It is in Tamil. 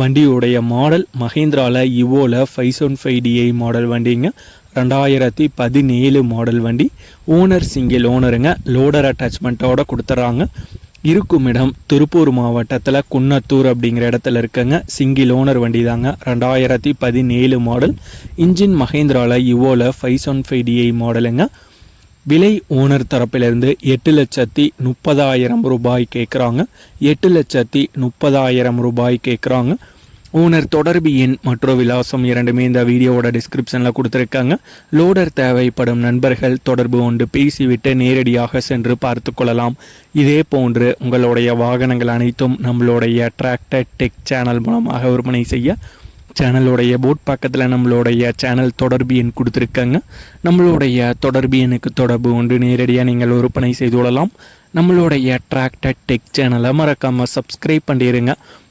வண்டியுடைய மாடல் மஹேந்திராவில் இவோவில் five seven five DI model வண்டிங்க. ரெண்டாயிரத்தி பதினேழு மாடல் வண்டி. ஓனர் சிங்கிள் ஓனருங்க லோடர் அட்டாச்மெண்ட்டோட கொடுத்துட்றாங்க இருக்கும் இடம் திருப்பூர் மாவட்டத்தில் குன்னத்தூர் அப்படிங்கிற இடத்துல இருக்குங்க. சிங்கிள் ஓனர் வண்டி தாங்க ரெண்டாயிரத்தி பதினேழு மாடல் இன்ஜின் மஹேந்திராவில் இவோவில் ஃபைவ் செவன் ஃபைவ் டிஐ மாடலுங்க விலை ஓனர் தரப்பிலிருந்து எட்டு லட்சத்தி முப்பதாயிரம் ரூபாய் கேட்குறாங்க எட்டு லட்சத்தி முப்பதாயிரம் ரூபாய் கேட்குறாங்க ஓனர் தொடர்பு எண் மற்றும் விலாசம் இரண்டுமே இந்த வீடியோவோட டிஸ்கிரிப்ஷனில் கொடுத்துருக்காங்க. லோடர் தேவைப்படும் நண்பர்கள் தொடர்பு கொண்டு பேசிவிட்டு நேரடியாக சென்று பார்த்து கொள்ளலாம். இதே போன்று உங்களுடைய வாகனங்கள் அனைத்தும் நம்மளுடைய டிராக்டர் டெக் சேனல் மூலமாக விற்பனை செய்ய சேனலுடைய போட் பக்கத்தில் நம்மளுடைய சேனல் தொடர்பு எண் கொடுத்துருக்காங்க. நம்மளுடைய தொடர்பு எண்ணுக்கு தொடர்பு கொண்டு நேரடியாக நீங்கள் விற்பனை செய்து கொள்ளலாம். நம்மளுடைய டிராக்டர் டெக் சேனலை மறக்காமல் சப்ஸ்கிரைப் பண்ணிடுங்க